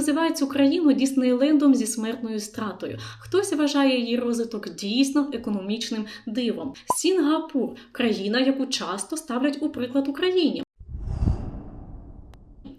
називають цю країну Діснейлендом зі смертною стратою. Хтось вважає її розвиток дійсно економічним дивом. Сінгапур країна, яку часто ставлять у приклад Україні.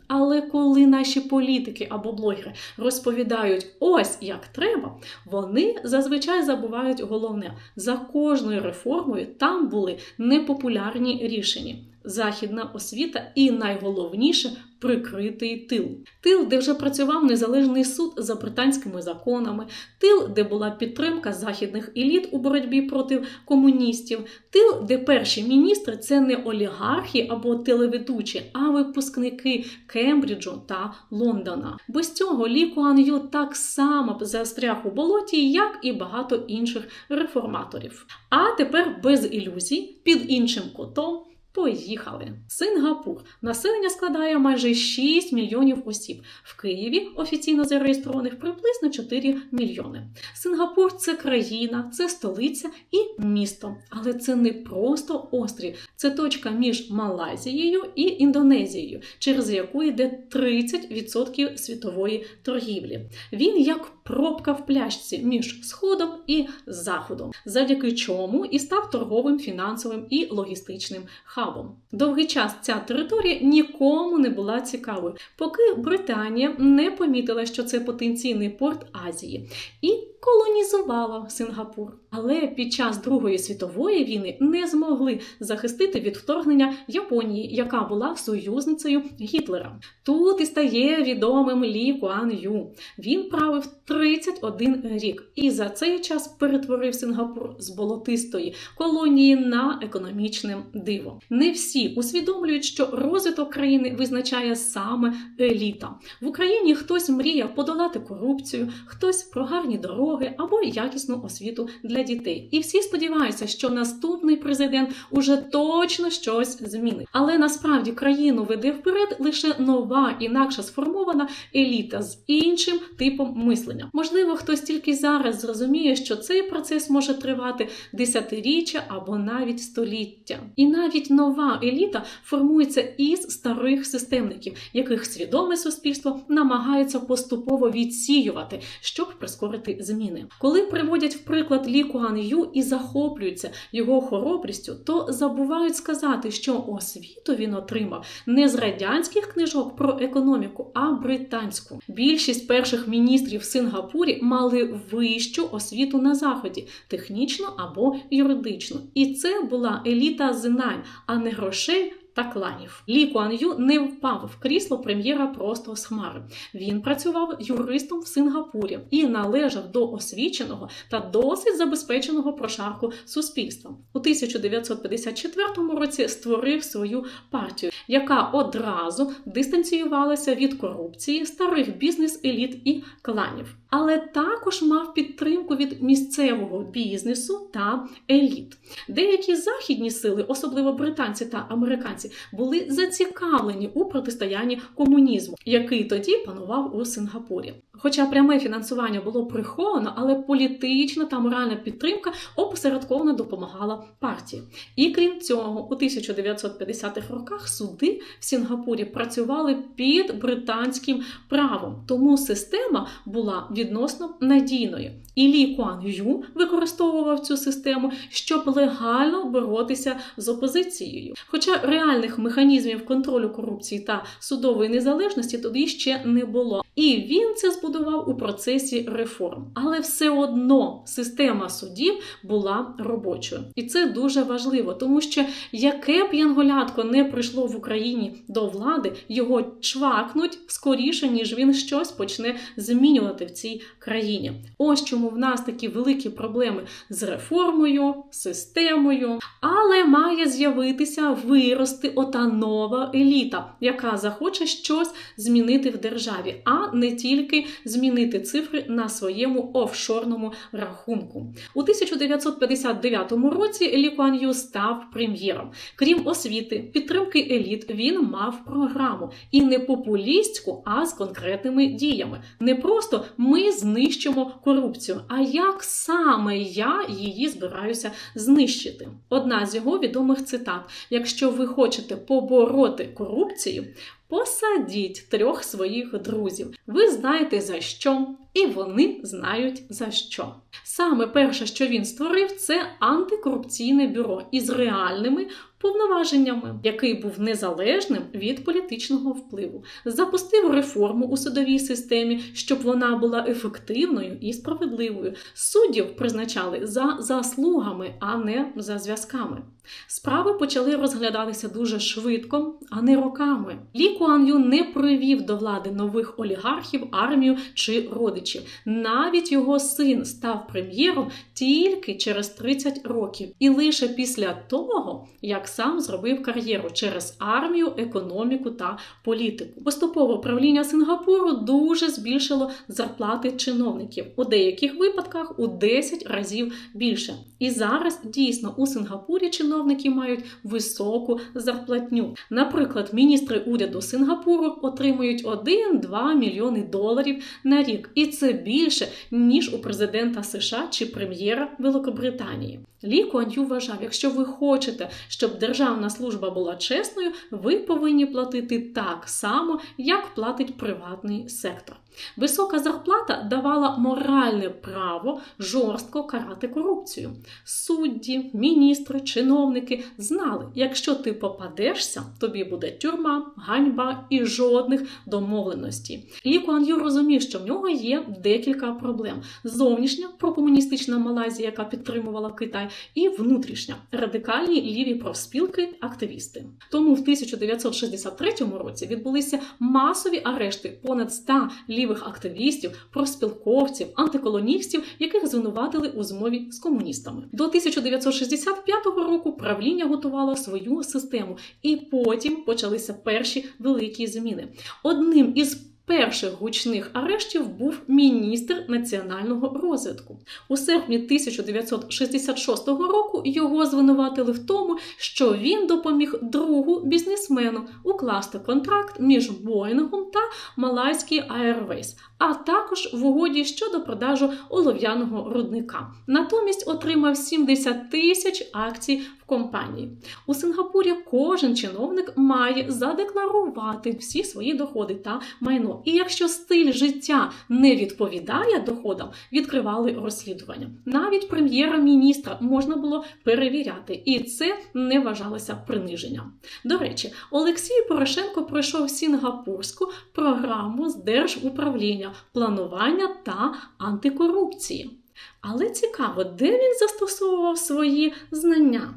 Але коли наші політики або блогери розповідають ось як треба, вони зазвичай забувають головне: за кожною реформою там були непопулярні рішення. Західна освіта і найголовніше прикритий тил. Тил, де вже працював незалежний суд за британськими законами, тил, де була підтримка західних еліт у боротьбі проти комуністів, тил, де перші міністри це не олігархи або телеведучі, а випускники Кембриджу та Лондона. Без цього Лі Куан Ю так само застряг у болоті, як і багато інших реформаторів. А тепер без ілюзій під іншим котом. Поїхали. Сингапур. Населення складає майже 6 мільйонів осіб. В Києві офіційно зареєстрованих приблизно 4 мільйони. Сингапур це країна, це столиця і місто. Але це не просто острів, це точка між Малайзією і Індонезією, через яку йде 30% світової торгівлі. Він як пробка в пляшці між сходом і заходом, завдяки чому і став торговим, фінансовим і логістичним хабом. Довгий час ця територія нікому не була цікавою, поки Британія не помітила, що це потенційний порт Азії. І колонізувала Сингапур. Але під час Другої світової війни не змогли захистити від вторгнення Японії, яка була союзницею Гітлера. Тут і стає відомим Лі Куан Ю. Він правив 31 рік і за цей час перетворив Сингапур з болотистої колонії на економічне диво. Не всі усвідомлюють, що розвиток країни визначає саме еліта. В Україні хтось мріяв подолати корупцію, хтось про гарні дороги або якісну освіту для дітей. І всі сподіваються, що наступний президент уже точно щось змінить. Але насправді країну веде вперед лише нова, інакше сформована еліта з іншим типом мислення. Можливо, хтось тільки зараз зрозуміє, що цей процес може тривати десятиріччя або навіть століття. І навіть нова еліта формується із старих системників, яких свідоме суспільство намагається поступово відсіювати, щоб прискорити зміни. Коли приводять в приклад Лі Куан Ю і захоплюються його хоробрістю, то забувають сказати, що освіту він отримав не з радянських книжок про економіку, а британську. Більшість перших міністрів в Сингапурі мали вищу освіту на заході, технічну або юридичну. І це була еліта знань, а не грошей та кланів. Лі Куан не впав в крісло прем'єра просто з хмари. Він працював юристом в Сингапурі і належав до освіченого та досить забезпеченого прошарку суспільства. У 1954 році створив свою партію, яка одразу дистанціювалася від корупції, старих бізнес-еліт і кланів. Але також мав підтримку від місцевого бізнесу та еліт. Деякі західні сили, особливо британці та американці, були зацікавлені у протистоянні комунізму, який тоді панував у Сингапурі. Хоча пряме фінансування було приховано, але політична та моральна підтримка опосередковано допомагала партії. І крім цього, у 1950-х роках суди в Сінгапурі працювали під британським правом, тому система була відносно надійною. І Лі Куан Ю використовував цю систему, щоб легально боротися з опозицією. Хоча реальних механізмів контролю корупції та судової незалежності тоді ще не було. І він це збудував у процесі реформ. Але все одно система судів була робочою. І це дуже важливо, тому що яке б янголятко не прийшло в Україні до влади, його чвакнуть скоріше, ніж він щось почне змінювати в цій країні. Ось чому в нас такі великі проблеми з реформою, системою, але має з'явитися вирости ота нова еліта, яка захоче щось змінити в державі, а не тільки змінити цифри на своєму офшорному рахунку. У 1959 році Лі Куан Ю став прем'єром. Крім освіти, підтримки еліт, він мав програму і не популістську, а з конкретними діями. Не просто ми знищимо корупцію, а як саме я її збираюся знищити. Одна з його відомих цитат: якщо ви хочете побороти корупцію, посадіть трьох своїх друзів. Ви знаєте за що, і вони знають за що. Саме перше, що він створив, це антикорупційне бюро із реальними повноваженнями, який був незалежним від політичного впливу, запустив реформу у судовій системі, щоб вона була ефективною і справедливою. Суддів призначали за заслугами, а не за зв'язками. Справи почали розглядатися дуже швидко, а не роками. Лі Куан Ю не привів до влади нових олігархів, армію чи родичів. Навіть його син став прем'єром тільки через 30 років, і лише після того, як сам зробив кар'єру через армію, економіку та політику. Поступово правління Сингапуру дуже збільшило зарплати чиновників у деяких випадках у 10 разів більше. І зараз дійсно у Сингапурі чиновники мають високу зарплатню. Наприклад, міністри уряду Сингапуру отримують 1-2 мільйони доларів на рік, і це більше ніж у президента США чи прем'єра Великобританії. Лі Куан вважав, якщо ви хочете, щоб державна служба була чесною, ви повинні платити так само, як платить приватний сектор. Висока зарплата давала моральне право жорстко карати корупцію. Судді, міністри, чиновники знали, якщо ти попадешся, тобі буде тюрма, ганьба і жодних домовленостей. Лі Куан Ю розумів, що в нього є декілька проблем: зовнішня прокомуністична Малайзія, яка підтримувала Китай, і внутрішня радикальні ліві профспілки, активісти. Тому в 1963 році відбулися масові арешти понад 100 лівих активістів, профспілковців, антиколоністів, яких звинуватили у змові з комуністами. До 1965 року правління готувало свою систему, і потім почалися перші великі зміни. Одним із перших гучних арештів був міністр національного розвитку. У серпні 1966 року його звинуватили в тому, що він допоміг другу бізнесмену укласти контракт між Боїнгом та Малайський Airways, а також в угоді щодо продажу олов'яного рудника. Натомість отримав 70 тисяч акцій компанії. У Сингапурі кожен чиновник має задекларувати всі свої доходи та майно. І якщо стиль життя не відповідає доходам, відкривали розслідування. Навіть прем'єра-міністра можна було перевіряти, і це не вважалося приниженням. До речі, Олексій Порошенко пройшов сінгапурську програму з держуправління, планування та антикорупції. Але цікаво, де він застосовував свої знання.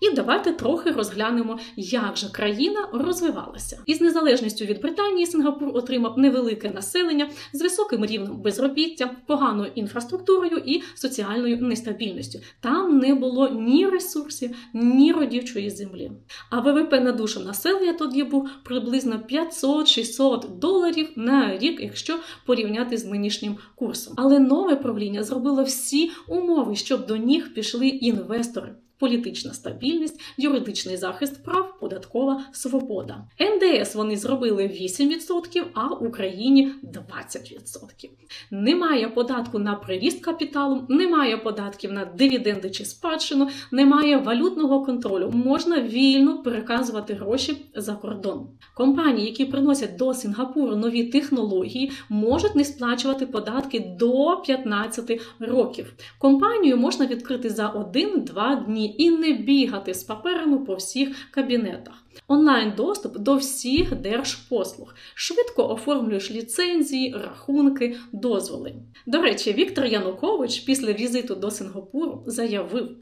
І давайте трохи розглянемо, як же країна розвивалася. Із незалежністю від Британії Сингапур отримав невелике населення з високим рівнем безробіття, поганою інфраструктурою і соціальною нестабільністю. Там не було ні ресурсів, ні родівчої землі. А ВВП на душу населення тоді був приблизно 500-600 доларів на рік, якщо порівняти з нинішнім курсом. Але нове правління зробило всі умови, щоб до них пішли інвестори політична стабільність, юридичний захист прав, податкова свобода. НДС вони зробили 8%, а Україні 20%. Немає податку на приріст капіталу, немає податків на дивіденди чи спадщину, немає валютного контролю. Можна вільно переказувати гроші за кордон. Компанії, які приносять до Сінгапуру нові технології, можуть не сплачувати податки до 15 років. Компанію можна відкрити за 1-2 дні і не бігати з паперами по всіх кабінетах. Онлайн доступ до всіх держпослуг. Швидко оформлюєш ліцензії, рахунки, дозволи. До речі, Віктор Янукович після візиту до Сингапуру заявив,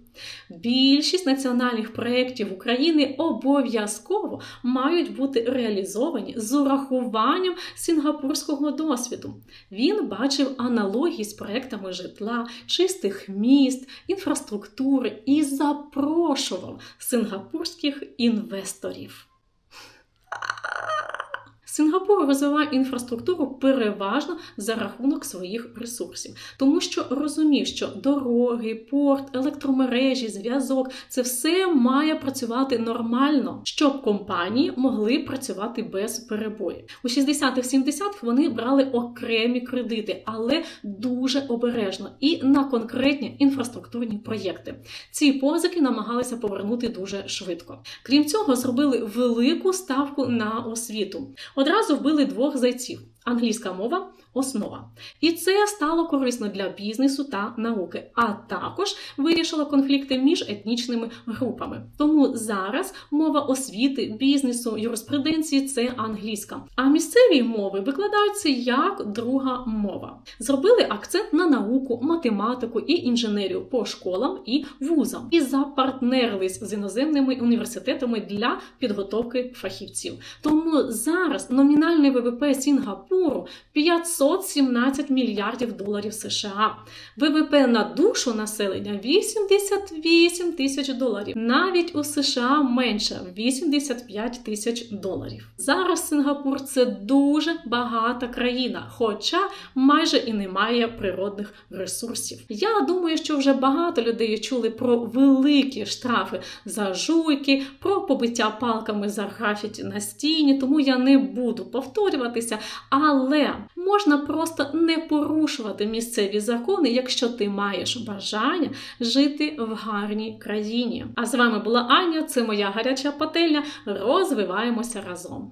Більшість національних проєктів України обов'язково мають бути реалізовані з урахуванням сінгапурського досвіду. Він бачив аналогії з проектами житла, чистих міст, інфраструктури і запрошував сингапурських інвесторів. Сингапур розвиває інфраструктуру переважно за рахунок своїх ресурсів, тому що розумів, що дороги, порт, електромережі, зв'язок це все має працювати нормально, щоб компанії могли працювати без перебоїв. У 60-х-70-х вони брали окремі кредити, але дуже обережно і на конкретні інфраструктурні проєкти. Ці позики намагалися повернути дуже швидко. Крім цього, зробили велику ставку на освіту. Одразу вбили двох зайців. Англійська мова основа. І це стало корисно для бізнесу та науки, а також вирішило конфлікти між етнічними групами. Тому зараз мова освіти, бізнесу, юриспруденції це англійська. А місцеві мови викладаються як друга мова. Зробили акцент на науку, математику і інженерію по школам і вузам і запартнерились з іноземними університетами для підготовки фахівців. Тому зараз номінальний ВВП Сінгапуру 517 мільярдів доларів США. ВВП на душу населення 88 тисяч доларів. Навіть у США менше 85 тисяч доларів. Зараз Сингапур це дуже багата країна, хоча майже і немає природних ресурсів. Я думаю, що вже багато людей чули про великі штрафи за жуйки, про побиття палками за графіті на стіні, тому я не буду повторюватися, але можна просто не порушувати місцеві закони, якщо ти маєш бажання жити в гарній країні. А з вами була Аня, це моя гаряча пательня. Розвиваємося разом.